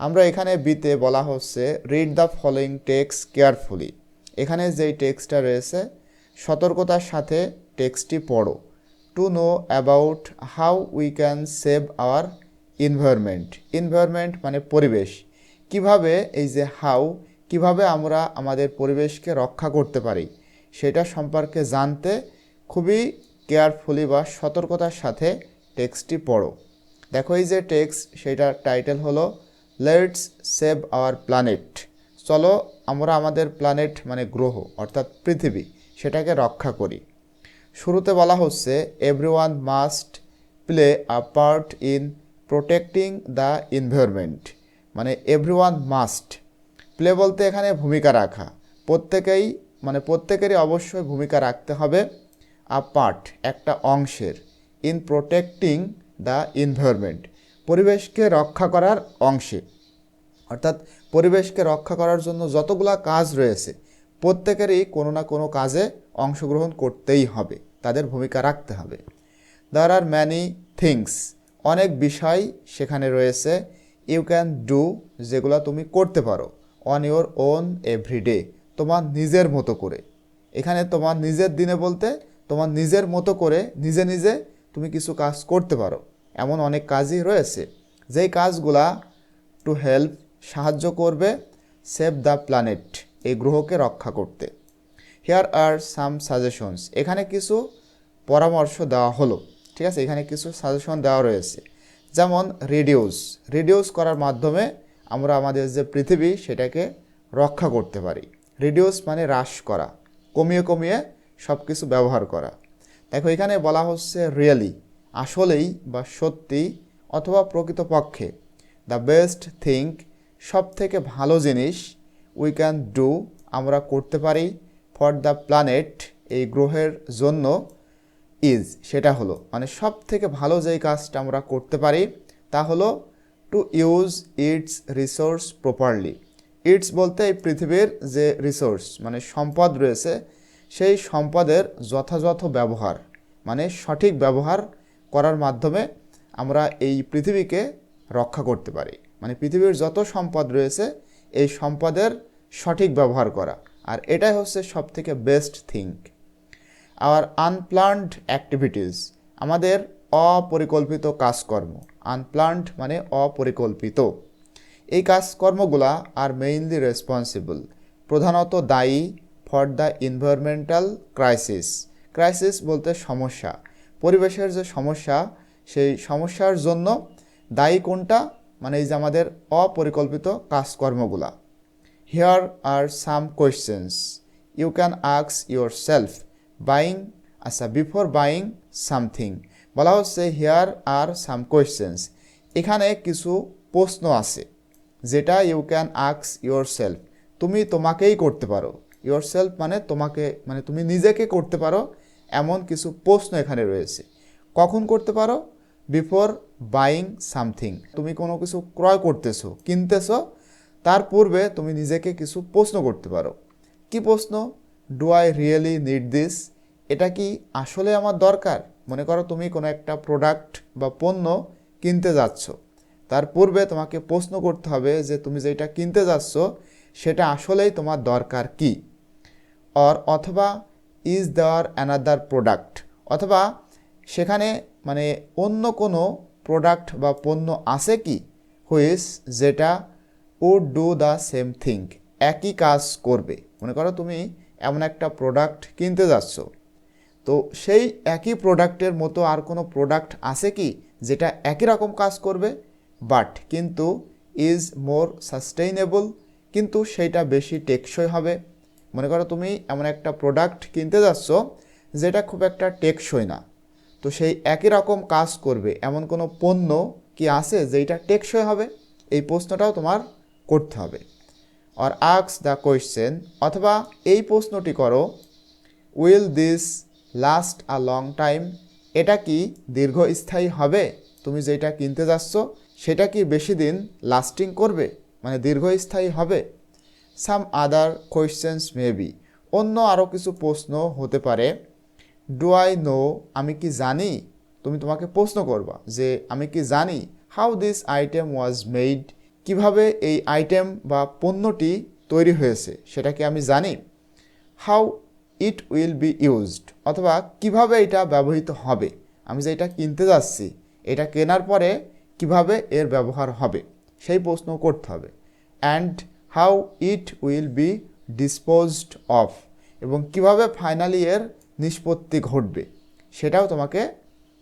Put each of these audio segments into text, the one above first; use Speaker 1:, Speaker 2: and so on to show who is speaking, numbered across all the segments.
Speaker 1: আমরা এখানে বিতে বলা হচ্ছে read the following text carefully এখানে যেই টেক্সটটা রয়েছে, সতর্কতার সাথে টেক্সটটি পড়ো। To know about how we can save our environment environment মানে পরিবেশ। কীভাবে এই যে হাউ কীভাবে আমরা আমাদের পরিবেশকে রক্ষা করতে পারি, সেটা সম্পর্কে জানতে খুবই কেয়ারফুলি বা সতর্কতার সাথে টেক্সটটি পড়ো। দেখো এই যে টেক্সট সেটার টাইটেল হলো লেটস সেভ আওয়ার প্ল্যানেট চলো, আমরা আমাদের প্ল্যানেট মানে গ্রহ, অর্থাৎ পৃথিবী, সেটাকে রক্ষা করি। শুরুতে বলা হচ্ছে everyone must play a part in protecting the environment মানে এভরিওয়ান মাস্ট প্লে বলতে এখানে ভূমিকা রাখা। প্রত্যেকেই মানে প্রত্যেকেরই অবশ্যই ভূমিকা রাখতে হবে আ পার্ট একটা অংশের ইন প্রোটেক্টিং দ্য এনভায়রনমেন্ট পরিবেশকে রক্ষা করার অংশে। অর্থাৎ পরিবেশকে রক্ষা করার জন্য যতগুলা কাজ রয়েছে, প্রত্যেকেরই কোনো না কোনো কাজে অংশগ্রহণ করতেই হবে, তাদের ভূমিকা রাখতে হবে। দ্যার আর ম্যানি থিংস অনেক বিষয় সেখানে রয়েছে ইউ ক্যান ডু যেগুলো তুমি করতে পারো অন ইওর ওন এভরিডে তোমার নিজের মতো করে। এখানে তোমার নিজের দিনে বলতে তোমার নিজের মতো করে নিজে নিজে তুমি কিছু কাজ করতে পারো। এমন অনেক কাজই রয়েছে। যেই কাজগুলা টু হেল্প সাহায্য করবে সেভ দ্য প্ল্যানেট এই গ্রহকে রক্ষা করতে। হেয়ার আর সাম সাজেশনস এখানে কিছু পরামর্শ দেওয়া হলো, ঠিক আছে? এখানে কিছু সাজেশন দেওয়া রয়েছে। যেমন রিডিউস রিডিউস করার মাধ্যমে আমরা আমাদের যে পৃথিবী, সেটাকে রক্ষা করতে পারি। রিডিউস মানে হ্রাস করা, কমিয়ে কমিয়ে সব কিছু ব্যবহার করা। দেখো, এখানে বলা হচ্ছে রিয়েলি আসলেই বা সত্যি অথবা প্রকৃতপক্ষে দ্য বেস্ট থিঙ্ক সব থেকে ভালো জিনিস উই ক্যান ডু আমরা করতে পারি ফর দ্য প্ল্যানেট এই গ্রহের জন্য ইজ সেটা হলো। মানে সব থেকে ভালো যেই কাজটা আমরা করতে পারি, তা হলো to use its resource properly its বলতে এই পৃথিবীর যে রিসোর্স মানে সম্পদ রয়েছে, সেই সম্পদের যথাযথ ব্যবহার মানে সঠিক ব্যবহার করার মাধ্যমে আমরা এই পৃথিবীকে রক্ষা করতে পারি। মানে পৃথিবীর যত সম্পদ রয়েছে, এই সম্পদের সঠিক ব্যবহার করা। আর এটাই হচ্ছে সবথেকে best think our unplanned activities আমাদের অপরিকল্পিত কাজকর্ম। আনপ্লান্ট মানে অপরিকল্পিত। এই কাজকর্মগুলা আর মেইনলি রেসপন্সিবল প্রধানত দায়ী for the environmental crisis crisis বলতে সমস্যা। পরিবেশের যে সমস্যা, সেই সমস্যার জন্য দায়ী কোনটা? মানে এই যে আমাদের অপরিকল্পিত কাজকর্মগুলা। Here are some questions you can আক্স yourself buying আচ্ছা বিফোর বাইং সামথিং বলা হচ্ছে হিয়ার আর সাম কোয়েশ্চেন্স এখানে কিছু প্রশ্ন আছে, যেটা ইউ ক্যান আক্স ইউর সেলফ তুমি তোমাকেই করতে পারো। ইউর সেলফ মানে তোমাকে মানে তুমি নিজেকে করতে পারো। এমন কিছু প্রশ্ন এখানে রয়েছে। কখন করতে পারো? বিফোর বাইং সামথিং তুমি কোনো কিছু ক্রয় করতেছো, কিনতেছো, তার পূর্বে তুমি নিজেকে কিছু প্রশ্ন করতে পারো। কি প্রশ্ন? Do I really need this এটা কি আসলে আমার দরকার? মনে করো তুমি কোনো একটা প্রোডাক্ট বা পণ্য কিনতে যাচ্ছ। তার পূর্বে তোমাকে প্রশ্ন করতে হবে যে তুমি যেটা কিনতে যাচ্ছ, সেটা আসলেই তোমার দরকার কি? অর অথবা ইজ দেওয়ার অ্যানাদার প্রোডাক্ট। অথবা সেখানে মানে অন্য কোনো প্রোডাক্ট বা পণ্য আছে কি? হুইস যেটা would do the same thing, একই কাজ করবে। মনে করো তুমি এমন একটা প্রোডাক্ট কিনতে যাচ্ছ। তো সেই একই প্রোডাক্টের মতো আর কোনো প্রোডাক্ট আছে কি, যেটা একই রকম কাজ করবে? বাট কিন্তু ইজ মোর সাস্টেইনেবল, কিন্তু সেইটা বেশি টেকসই হবে। মনে করো তুমি এমন একটা প্রোডাক্ট কিনতে যাচ্ছ, যেটা খুব একটা টেকসই না। তো সেই একই রকম কাজ করবে, এমন কোনো পণ্য কি আছে যেটা টেকসই হবে? এই প্রশ্নটাও তোমার করতে হবে। আর আক্স দ্য কোয়েশ্চেন অথবা এই প্রশ্নটি করো will this last a long time এটা কি দীর্ঘস্থায়ী হবে? তুমি যেটা কিনতে যাচ্ছ, সেটা কি বেশি দিন লাস্টিং করবে? মানে দীর্ঘস্থায়ী হবে? সাম আদার কোয়েশ্চেন্স মেবি অন্য আরও কিছু প্রশ্ন হতে পারে ডু আই নো আমি কি জানি? তুমি তোমাকে প্রশ্ন করবা যে, আমি কি জানি? How this item was made কীভাবে এই আইটেম বা পণ্যটি তৈরি হয়েছে? সেটা কি আমি জানি? How it will be used অথবা কীভাবে এটা ব্যবহৃত হবে? আমি যে এটা কিনতে যাচ্ছি, এটা কেনার পরে কীভাবে এর ব্যবহার হবে? সেই প্রশ্ন করতে হবে। And how it will be disposed of এবং কীভাবে ফাইনালি এর নিষ্পত্তি ঘটবে, সেটাও তোমাকে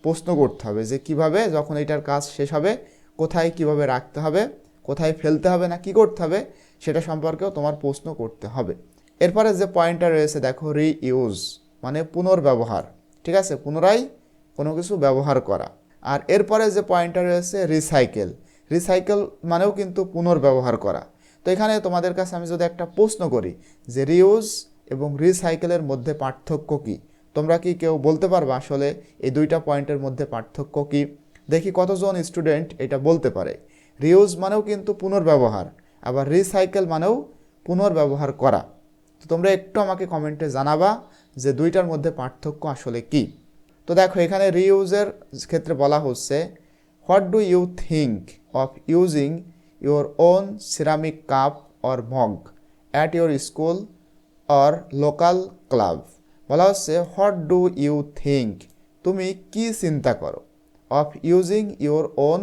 Speaker 1: প্রশ্ন করতে হবে যে কীভাবে যখন এটার কাজ শেষ হবে, কোথায় কীভাবে রাখতে হবে, কোথায় ফেলতে হবে না কি করতে হবে, সেটা সম্পর্কেও তোমার প্রশ্ন করতে হবে। এরপরে যে পয়েন্টটা রয়েছে, দেখো রি ইউজ মানে পুনর্ব্যবহার, ঠিক আছে? পুনরায় কোনো কিছু ব্যবহার করা। আর এরপরে যে পয়েন্টটা রয়েছে রিসাইকেল রিসাইকেল মানেও কিন্তু পুনর্ব্যবহার করা। তো এখানে তোমাদের কাছে আমি যদি একটা প্রশ্ন করি যে রিউজ এবং রিসাইকেলের মধ্যে পার্থক্য কী? তোমরা কি কেউ বলতে পারবে আসলে এই দুইটা পয়েন্টের মধ্যে পার্থক্য কী? দেখি কতজন স্টুডেন্ট এটা বলতে পারে। রিউজ মানেও কিন্তু পুনর্ব্যবহার, আবার রিসাইকেল মানেও পুনর্ব্যবহার করা। তো তোমরা একটু আমাকে কমেন্টে জানাবা যে দুইটার মধ্যে পার্থক্য আসলে কি। তো দেখো, এখানে রিউজের ক্ষেত্রে বলা হচ্ছে, what do you think of using your own ceramic cup or mug at your school or local club বলা হচ্ছে হোয়াট ডু ইউ থিঙ্ক তুমি কি চিন্তা করো? Of using your own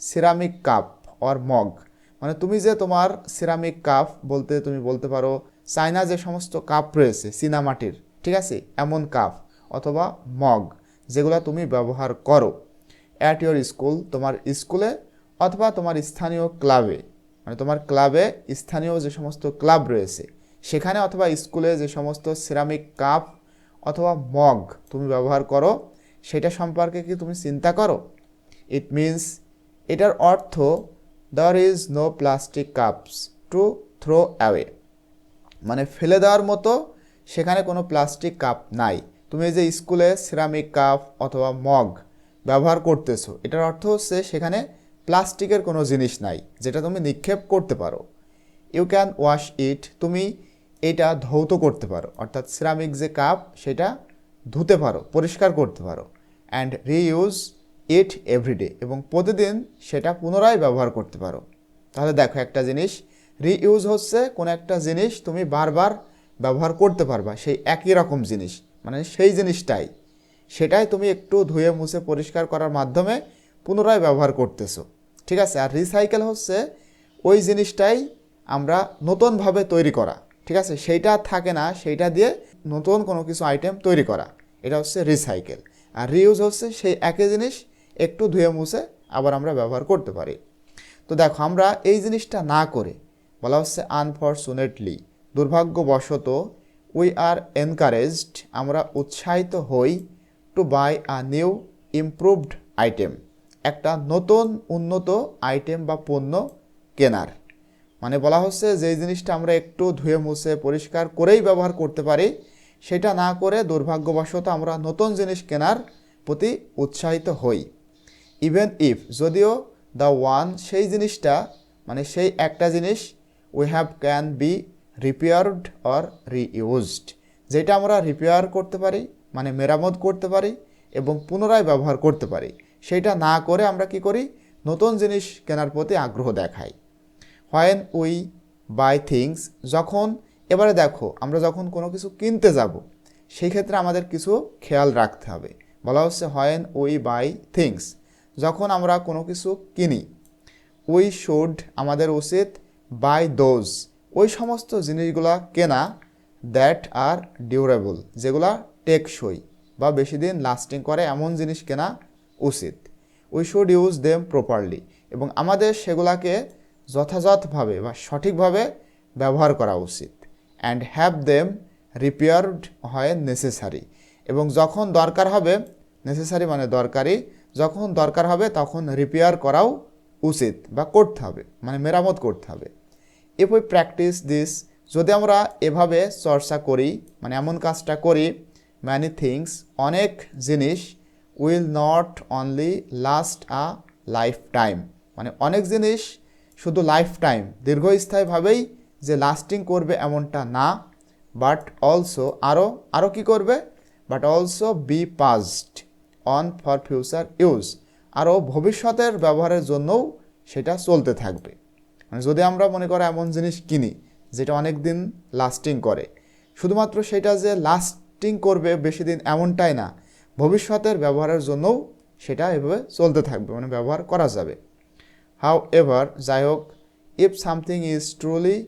Speaker 1: ceramic cup or mug মানে তুমি যে তোমার সিরামিক কাপ বলতে তুমি বলতে পারো, চায়না যে সমস্ত কাপ রয়েছে চীনামাটির ঠিক আছে? এমন কাপ অথবা মগ যেগুলো তুমি ব্যবহার করো অ্যাট ইয়োর স্কুল তোমার স্কুলে অথবা তোমার স্থানীয় ক্লাবে মানে তোমার ক্লাবে স্থানীয় যে সমস্ত ক্লাব রয়েছে, সেখানে অথবা স্কুলে যে সমস্ত সিরামিক কাপ অথবা মগ তুমি ব্যবহার করো, সেটা সম্পর্কে কি তুমি চিন্তা করো? ইট মিন্স এটার অর্থ there is no plastic cups to throw away মানে ফেলে দেওয়ার মতো সেখানে কোনো প্লাস্টিক কাপ নাই। তুমি যে স্কুলে সিরামিক কাপ অথবা মগ ব্যবহার করতেছো, এটার অর্থ হচ্ছে সেখানে প্লাস্টিকের কোনো জিনিস নাই, যেটা তুমি নিক্ষেপ করতে পারো। ইউ ক্যান ওয়াশ ইট তুমি এটা ধৌত করতে পারো। অর্থাৎ সিরামিক যে কাপ সেটা ধুতে পারো, পরিষ্কার করতে পারো। অ্যান্ড রিইউজ ইট এভরিডে এবং প্রতিদিন সেটা পুনরায় ব্যবহার করতে পারো। তাহলে দেখো একটা জিনিস রিইউজ হচ্ছে কোনো একটা জিনিস তুমি বারবার ব্যবহার করতে পারবা, সেই একই রকম জিনিস। মানে সেই জিনিসটাই। সেটাই তুমি একটু ধুয়ে মুছে পরিষ্কার করার মাধ্যমে পুনরায় ব্যবহার করতেছো। ঠিক আছে? আর রিসাইকেল হচ্ছে ওই জিনিসটাই আমরা নতুনভাবে তৈরি করা। ঠিক আছে? সেইটা থাকে না, সেইটা দিয়ে নতুন কোনো কিছু আইটেম তৈরি করা। এটা হচ্ছে রিসাইকেল আর রিউজ হচ্ছে সেই একই জিনিস একটু ধুয়ে মুছে আবার আমরা ব্যবহার করতে পারি। তো দেখো, আমরা এই জিনিসটা না করে বলা হচ্ছে আনফর্চুনেটলি দুর্ভাগ্যবশত উই আর এনকারেজড আমরা উৎসাহিত হই to buy a new improved item একটা নতুন উন্নত আইটেম বা পণ্য কেনার। মানে বলা হচ্ছে যে জিনিসটা আমরা একটু ধুয়ে মুছে, পরিষ্কার করেই ব্যবহার করতে পারি, সেটা না করে দুর্ভাগ্যবশত আমরা নতুন জিনিস কেনার প্রতি উৎসাহিত হই। ইভেন ইফ যদিও দ্য ওয়ান সেই জিনিসটা মানে সেই একটা জিনিস we have can be repaired or reused যেটা আমরা রিপেয়ার করতে পারি মানে মেরামত করতে পারি এবং পুনরায় ব্যবহার করতে পারি। সেটা না করে আমরা কি করি? নতুন জিনিস কেনার প্রতি আগ্রহ দেখাই। হোয়েন উই বাই থিংস যখন, এবারে দেখো, আমরা যখন কোনো কিছু কিনতে যাব, সেই ক্ষেত্রে আমাদের কিছু খেয়াল রাখতে হবে। বলা হচ্ছে হোয়েন উই বাই থিংস যখন আমরা কোনো কিছু কিনি উই শুড আমাদের উচিত বাই দোজ ওই সমস্ত জিনিসগুলা কেনা দ্যাট আর ডিউরেবল যেগুলা টেকসই বা বেশি দিন লাস্টিং করে, এমন জিনিস কেনা উচিত। We should use them properly এবং আমাদের সেগুলাকে যথাযথভাবে বা সঠিকভাবে ব্যবহার করা উচিত অ্যান্ড হ্যাভ দেম রিপেয়ার্ড হয় নেসেসারি এবং যখন দরকার হবে নেসেসারি মানে দরকারি, যখন দরকার হবে তখন রিপেয়ার করাও উচিত বা করতে হবে মানে মেরামত করতে হবে। ইফ উই প্র্যাকটিস দিস যদি আমরা এভাবে চর্চা করি মানে এমন কাজটা করি ম্যানি থিংস অনেক জিনিস will not only last a lifetime মানে অনেক জিনিস শুধু লাইফ টাইম দীর্ঘস্থায়ীভাবেই যে লাস্টিং করবে এমনটা না বাট অলসো আরও আরও কী করবে? But also be passed on for future use আরও ভবিষ্যতের ব্যবহারের জন্যও সেটা চলতে থাকবে। মানে যদি আমরা মনে করো এমন জিনিস কিনি যেটা অনেক দিন লাস্টিং করে, শুধুমাত্র সেটা যে লাস্টিং করবে বেশি দিন এমনটাই না ভবিষ্যতের ব্যবহারের জন্যও সেটা এভাবে চলতে থাকবে মানে ব্যবহার করা যাবে। হাউ এভার যাই হোক if something is truly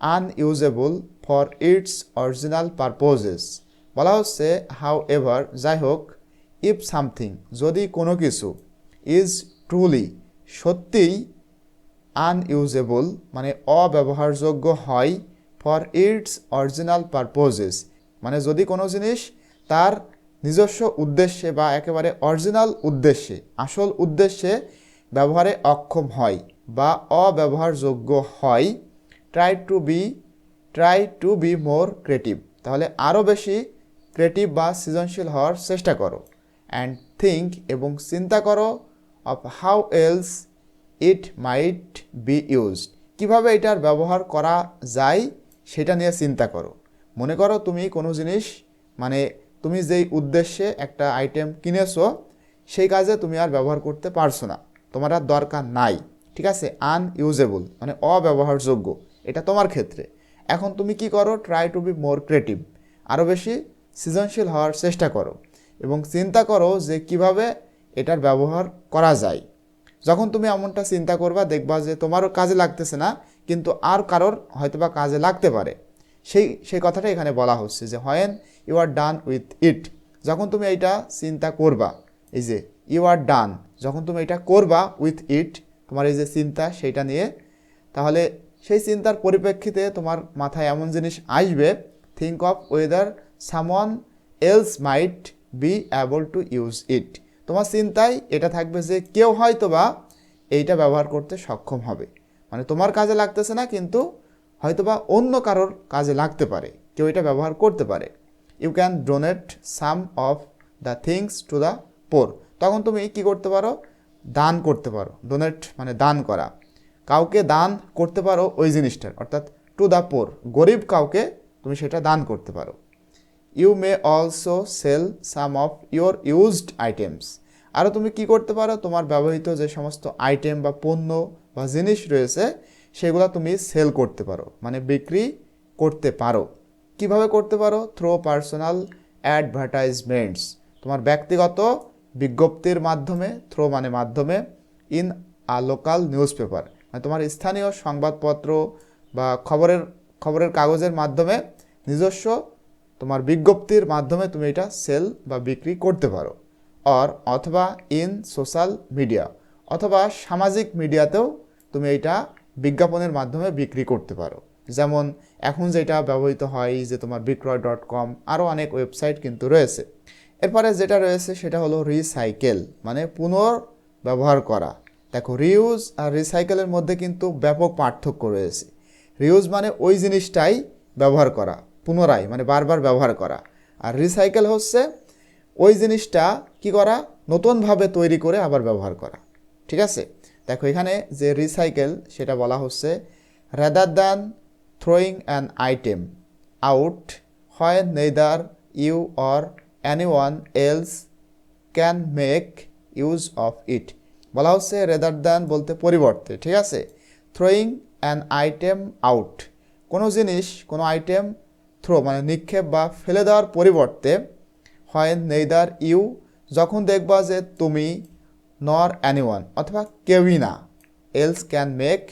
Speaker 1: unusable for its original purposes বলা হচ্ছে হাউ এভার যাই হোক ইফ সামথিং যদি কোনো কিছু ইজ ট্রুলি সত্যিই আনইউজেবল মানে অব্যবহারযোগ্য হয় ফর ইটস অরিজিনাল পারপোজেস মানে যদি কোনো জিনিস তার নিজস্ব উদ্দেশ্যে বা একেবারে অরিজিনাল উদ্দেশ্যে, আসল উদ্দেশ্যে ব্যবহারে অক্ষম হয় বা অব্যবহারযোগ্য হয়। Try to be try to be more creative তাহলে আরও বেশি ক্রিয়েটিভ বা সৃজনশীল হওয়ার চেষ্টা করো। অ্যান্ড থিঙ্ক এবং চিন্তা করো of how else it might be used কীভাবে এটার ব্যবহার করা যায় সেটা নিয়ে চিন্তা করো। মনে করো তুমি কোনো জিনিস মানে তুমি যেই উদ্দেশ্যে একটা আইটেম কিনেছো, সেই কাজে তুমি আর ব্যবহার করতে পারছ না। তোমার আর দরকার নাই, ঠিক আছে? আনইউজেবল মানে অব্যবহারযোগ্য। এটা তোমার ক্ষেত্রে। এখন তুমি কি করো? Try to be more creative আরও বেশি সৃজনশীল হওয়ার চেষ্টা করো এবং চিন্তা করো যে কীভাবে এটার ব্যবহার করা যায়। যখন তুমি এমনটা চিন্তা করবা, দেখবা যে তোমারও কাজে লাগতেছে না, কিন্তু আর কারোর হয়তোবা কাজে লাগতে পারে। সেই সেই কথাটা এখানে বলা হচ্ছে যে, when you are done with it. যখন তুমি এইটা চিন্তা করবা, এই যে, ইউ আর ডান। যখন তুমি এটা করবা উইথ ইট, তোমার এই যে চিন্তা, সেইটা নিয়ে, তাহলে সেই চিন্তার পরিপ্রেক্ষিতে তোমার মাথায় এমন জিনিস আসবে think of whether someone else might be able to use it তোমার চিন্তায় এটা থাকবে যে, কেউ হয়তো বা এইটা ব্যবহার করতে সক্ষম হবে। মানে তোমার কাজে লাগতেছে না, কিন্তু হয়তোবা অন্য কারোর কাজে লাগতে পারে, কেউ এটা ব্যবহার করতে পারে। You can donate some of the things to the poor তখন তুমি কি করতে পারো? দান করতে পারো। ডোনেট মানে দান করা। কাউকে দান করতে পারো ওই জিনিসটার, অর্থাৎ টু দ্য পোর গরিব কাউকে তুমি সেটা দান করতে পারো। You may also sell some of your used items আরও তুমি কি করতে পারো? তোমার ব্যবহৃত যে সমস্ত আইটেম বা পণ্য বা জিনিস রয়েছে সেগুলো তুমি সেল করতে পারো মানে বিক্রি করতে পারো। কীভাবে করতে পারো? থ্রো পার্সোনাল অ্যাডভার্টাইজমেন্টস তোমার ব্যক্তিগত বিজ্ঞপ্তির মাধ্যমে থ্রো মানে মাধ্যমে in a local newspaper মানে তোমার স্থানীয় সংবাদপত্র বা খবরের খবরের কাগজের মাধ্যমে নিজস্ব তোমার বিজ্ঞপ্তির মাধ্যমে তুমি এটা সেল বা বিক্রি করতে পারো। অর অথবা ইন সোশ্যাল মিডিয়া অথবা সামাজিক মিডিয়াতেও তুমি এটা বিজ্ঞাপনের মাধ্যমে বিক্রি করতে পারো। যেমন, এখন যেটা ব্যবহৃত হয় যে তোমার বিক্রয় ডট কম আরও অনেক ওয়েবসাইট কিন্তু রয়েছে। এরপরে যেটা রয়েছে সেটা হলো রিসাইকেল মানে পুনর ব্যবহার করা। দেখো রিউজ আর রিসাইকেলের মধ্যে কিন্তু ব্যাপক পার্থক্য রয়েছে। রিউজ মানে ওই জিনিসটাই ব্যবহার করা, পুনরায় মানে বারবার ব্যবহার করা। আর রিসাইকেল হচ্ছে ওই জিনিসটা কি করা? নতুনভাবে তৈরি করে আবার ব্যবহার করা। ঠিক আছে? দেখো, এখানে যে রিসাইকেল সেটা বলা হচ্ছে rather than throwing an item out হয় neither you or anyone else can make use of it বলা হচ্ছে রেদার দ্যান বলতে পরিবর্তে, ঠিক আছে? থ্রোয়িং অ্যান আইটেম আউট কোনো জিনিস, কোনো আইটেম থ্রো মানে নিক্ষেপ বা ফেলে দেওয়ার পরিবর্তে হয় নেইদার ইউ যখন দেখবা যে তুমি নর অ্যানিওয়ান অথবা কেউই না। Else can make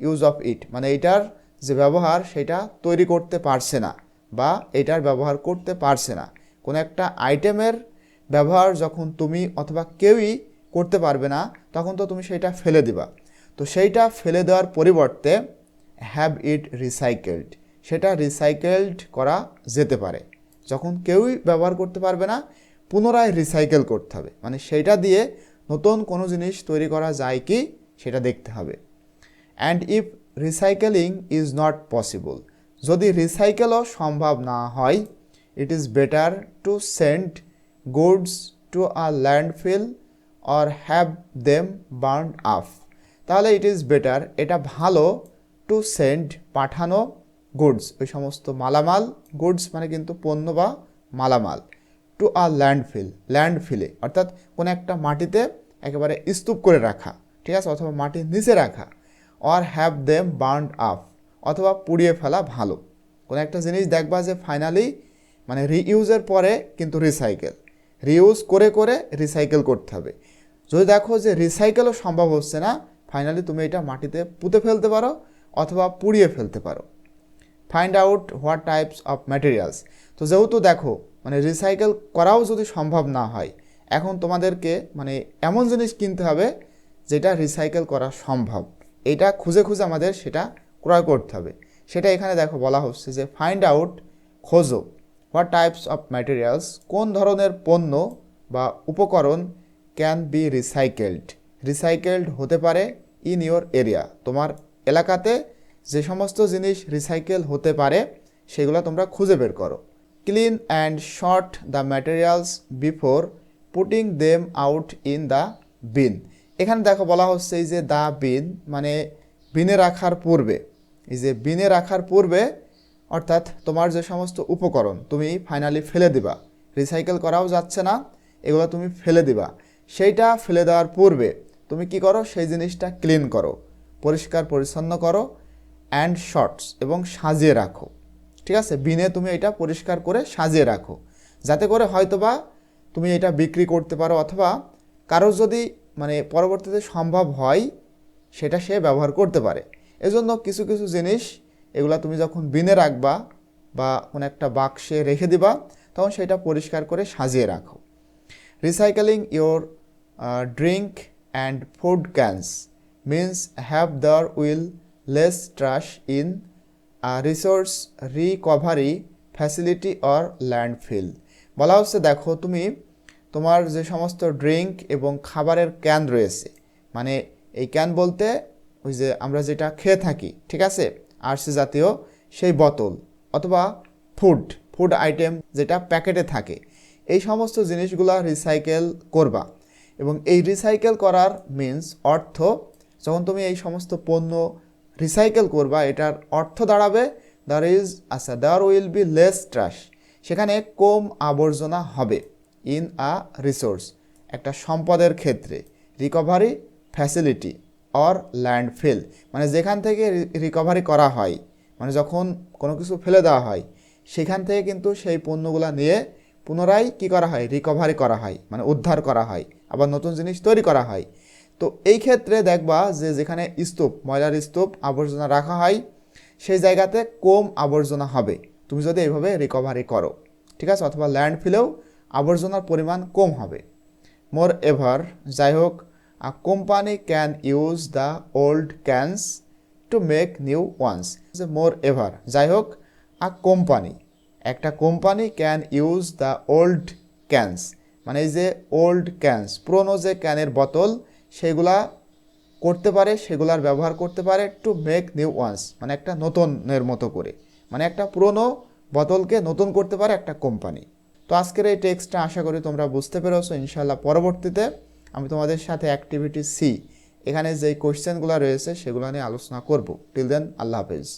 Speaker 1: use of it মানে এটার যে ব্যবহার, সেটা তৈরি করতে পারছে না, বা এটার ব্যবহার করতে পারছে না। কোনো একটা আইটেমের ব্যবহার যখন তুমি অথবা কেউই করতে পারবে না, তখন তো তুমি সেটা ফেলে দিবা। তো সেইটা ফেলে দেওয়ার পরিবর্তে হ্যাভ ইট রিসাইকেলড সেটা রিসাইকেলড করা যেতে পারে। যখন কেউই ব্যবহার করতে পারবে না, পুনরায় রিসাইকেল করতে হবে। মানে সেইটা দিয়ে নতুন কোনো জিনিস তৈরি করা যায় কি? সেটা দেখতে হবে। And if recycling is not possible যদি রিসাইকেলও সম্ভব না হয় it is better to send goods to a landfill or have them burn up তাহলে ইট ইজ বেটার এটা ভালো টু সেন্ড পাঠানো গুডস ওই সমস্ত মালামাল গুডস মানে কিন্তু পণ্য বা মালামাল টু আ ল্যান্ডফিল ল্যান্ডফিলে অর্থাৎ কোনো একটা মাটিতে একেবারে স্তূপ করে রাখা, ঠিক আছে? অথবা মাটির নিচে রাখা or have them burn up অথবা পুড়িয়ে ফেলা ভালো। কোনো একটা জিনিস দেখবা যে ফাইনালি মানে রিইউজের পরে কিন্তু রিসাইকেল রিইউজ করে করে রিসাইকেল করতে হবে। যদি দেখো যে রিসাইকেলও সম্ভব হচ্ছে না ফাইনালি তুমি এটা মাটিতে পুঁতে ফেলতে পারো অথবা পুড়িয়ে ফেলতে পারো। Find out what types of materials তো যেহেতু দেখো মানে রিসাইকেল করাও যদি সম্ভব না হয় এখন তোমাদেরকে মানে এমন জিনিস কিনতে হবে যেটা রিসাইকেল করা সম্ভব। এটা খুঁজে খুঁজে আমাদের সেটা ক্রয় করতে হবে। সেটা এখানে দেখো বলা হচ্ছে যে ফাইন্ড আউট খোঁজো। হোয়াট টাইপস অফ ম্যাটেরিয়ালস কোন ধরনের পণ্য বা উপকরণ ক্যান বি রিসাইকেলড রিসাইকেলড হতে পারে ইন ইওর এরিয়া তোমার এলাকাতে যে সমস্ত জিনিস রিসাইকেল হতে পারে, সেগুলো তোমরা খুঁজে বের করো। Clean and sort the materials before putting them out in the bin এখানে দেখো বলা হচ্ছে এই যে দ্য বিন মানে বিনে রাখার পূর্বে। এই যে বিনে রাখার পূর্বে, অর্থাৎ তোমার যে সমস্ত উপকরণ, তুমি ফাইনালি ফেলে দিবা। রিসাইকেল করাও যাচ্ছে না, এগুলো তুমি ফেলে দিবা। সেইটা ফেলে দেওয়ার পূর্বে, তুমি কি করো? সেই জিনিসটা ক্লিন করো। পরিষ্কার, পরিচ্ছন্ন করো অ্যান্ড শর্টস এবং সাজিয়ে রাখো। ঠিক আছে? বিনে তুমি এটা পরিষ্কার করে সাজিয়ে রাখো। যাতে করে হয়তোবা তুমি এটা বিক্রি করতে পারো অথবা কারোর যদি মানে পরবর্তীতে সম্ভব হয়, সেটা সে ব্যবহার করতে পারে। এজন্য কিছু কিছু জিনিস, এগুলা তুমি যখন বিনে রাখবা বা কোনো একটা বাক্সে রেখে দিবা, তখন সেটা পরিষ্কার করে সাজিয়ে রাখো। Recycling your drink and food cans means have there will less trash in resource recovery facility or landfill বলা হচ্ছে, দেখো তুমি তোমার যে সমস্ত ড্রিঙ্ক এবং খাবারের ক্যান রয়েছে মানে এই ক্যান বলতে ওই যে আমরা যেটা খেয়ে থাকি, ঠিক আছে? আরসি জাতীয় সেই বোতল অথবা ফুড ফুড আইটেম যেটা প্যাকেটে থাকে, এই সমস্ত জিনিসগুলো রিসাইকেল করবা। এবং এই রিসাইকেল করার মিন্স অর্থ, যখন তুমি এই সমস্ত পণ্য রিসাইকেল করবা, এটার অর্থ দাঁড়াবে দ্যার ইজ আচ্ছা there will be less trash সেখানে কম আবর্জনা হবে ইন আ রিসোর্স একটা সম্পদের ক্ষেত্রে recovery facility or land landfill মানে যেখান থেকে রিকভারি করা হয় মানে যখন কোনো কিছু ফেলে দেওয়া হয়, সেখান থেকে কিন্তু সেই পণ্যগুলো নিয়ে পুনরায় কি করা হয় রিকভারি করা হয় মানে উদ্ধার করা হয়, আবার নতুন জিনিস তৈরি করা হয়। তো এই ক্ষেত্রে দেখবা যে যেখানে স্তূপ, ময়লার স্তূপ, আবর্জনা রাখা হয়, সেই জায়গাতে কম আবর্জনা হবে। তুমি যদি এইভাবে রিকভারি করো, ঠিক আছে? অথবা ল্যান্ডফিলেও আবর্জনার পরিমাণ কম হবে। মোর এভার যাই হোক a company can use the old cans to make new ones moreover যাই হোক আ কোম্পানি একটা company can use the old cans মানে এই যে ওল্ড ক্যানস পুরনো যে ক্যানের বোতল, সেগুলা করতে পারে, সেগুলার ব্যবহার করতে পারে টু মেক নিউ ওয়ান্স মানে একটা নতুনের মতো করে। মানে একটা পুরনো বদলকে নতুন করতে পারে একটা কোম্পানি তো আজকের এই টেক্সটটা আশা করি তোমরা বুঝতে পেরেছ। ইনশাল্লাহ পরবর্তীতে আমি তোমাদের সাথে অ্যাক্টিভিটি সি এখানে যেই কোশ্চেনগুলো রয়েছে সেগুলো নিয়ে আলোচনা করব। টিল দেন আল্লাহ হাফেজ।